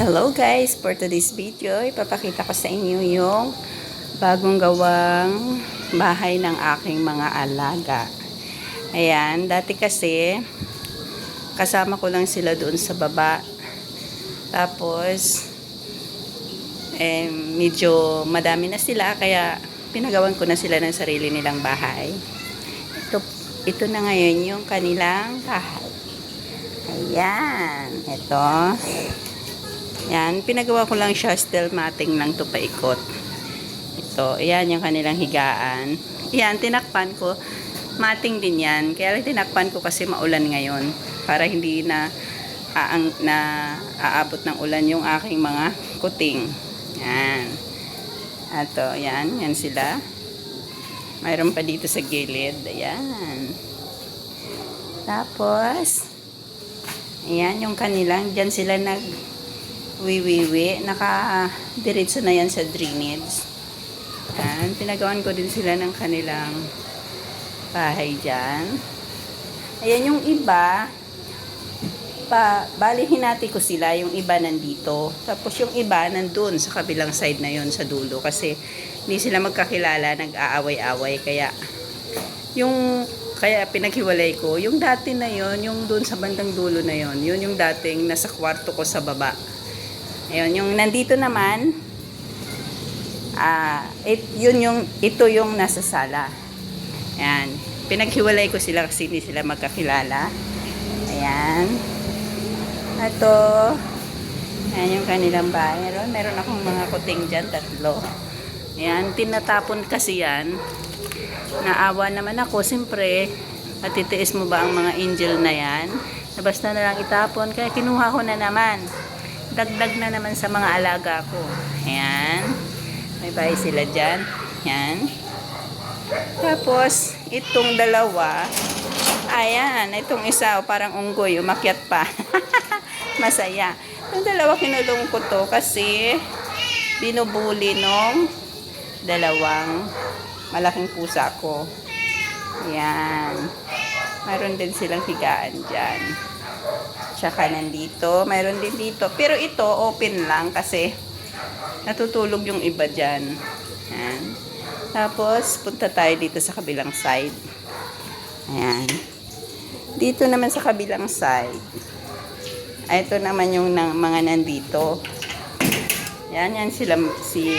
Hello guys! For today's video, ipapakita ko sa inyo yung bagong gawang bahay ng aking mga alaga. Ayan, dati kasi kasama ko lang sila doon sa baba. Tapos, eh, medyo madami na sila kaya pinagawan ko na sila ng sarili nilang bahay. Ito, ito na ngayon yung kanilang bahay. Ayan, ito. Yan, pinagawa ko lang siya steel matting lang to paikot. Ito, ayan yung kanilang higaan. Yan, tinakpan ko. Matting din yan. Kaya tinakpan ko kasi maulan ngayon. Para hindi na, aang, na aabot ng ulan yung aking mga kuting. Yan. Ato, yan. Yan sila. Mayroon pa dito sa gilid. Ayan. Tapos, ayan yung kanilang, dyan sila nag wiwiwi. Naka-diretso na yan sa drainage. Yan. Pinagawan ko din sila ng kanilang bahay dyan. Ayan yung iba, pa, bali hinati ko sila, yung iba nandito. Tapos yung iba nandun sa kabilang side na yon sa dulo. Kasi hindi sila magkakilala, nag-aaway-away. Kaya yung kaya pinaghiwalay ko, yung dati na yon yung dun sa bandang dulo na yon yun yung dating nasa kwarto ko sa baba. Ayun, yung nandito naman, ah, it, yun yung, ito yung nasa sala. Ayan. Pinaghiwalay ko sila kasi hindi sila magkakilala. Ayan. Ito. Ayan yung kanilang bahay. Meron, meron akong mga kuting dyan, tatlo. Ayan, tinatapon kasi yan. Naawa naman ako, siyempre, at titiis mo ba ang mga angel na yan? Na basta na lang itapon, kaya kinuha ko na naman dagdag na naman sa mga alaga ko. Ayan. May bahay sila dyan. Ayan. Tapos, itong dalawa, ayan, itong isa, oh, parang unggoy, umakyat pa. Masaya. Itong dalawa, kinulong ko to kasi binubuli nung dalawang malaking pusa ko. Ayan. Mayroon din silang higaan dyan. Tsaka nandito. Mayroon din dito. Pero ito, open lang kasi natutulog yung iba dyan. Ayan. Tapos, punta tayo dito sa kabilang side. Ayan. Dito naman sa kabilang side. Ay, ito naman yung nang, mga nandito. Yan, yan sila, si,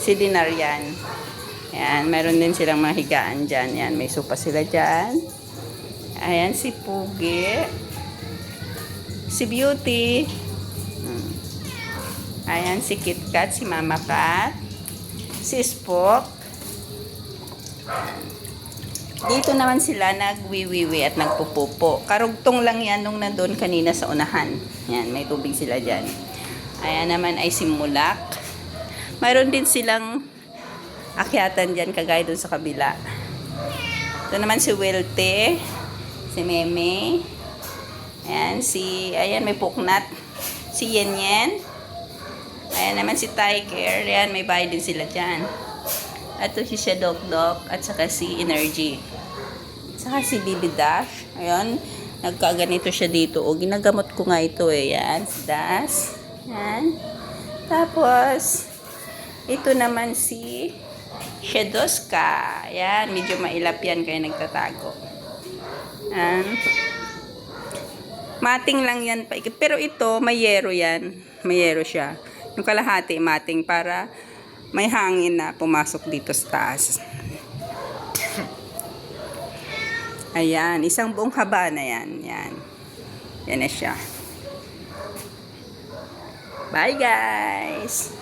si Dinar yan. Ayan, meron din silang mga higaan dyan. Yan, may sopa sila dyan. Ayan, si Pugi. Si Beauty. Hmm. Ayan, si KitKat, si Mama Cat. Si Spock. Dito naman sila nagwiwiwi at nagpupupo. Karugtong lang yan nung nandun kanina sa unahan. Yan, may tubig sila dyan. Ayan naman ay si Mulak. Mayroon din silang akyatan dyan kagaya dun sa kabila. Ito naman si Wilte. Si Meme. Ayan, si, ayan, may puknat. Si Yen Yen. Ayan naman si Tiger. Ayan, may bahay din sila dyan. At si Shadow Dog at saka si Energy. Saka si Bibi Dash. Ayan, nagkaganito siya dito. O, ginagamot ko nga ito eh. Ayan, si Dash. Ayan. Tapos, ito naman si Shadoska. Ayan, medyo mailap yan kaya nagtatago. Ayan. Mating lang yan. Pero ito, may yero yan. May yero siya. Yung kalahati, mating para may hangin na pumasok dito sa taas. Ayan, isang buong haba na yan. Yan. Yan na siya. Bye guys!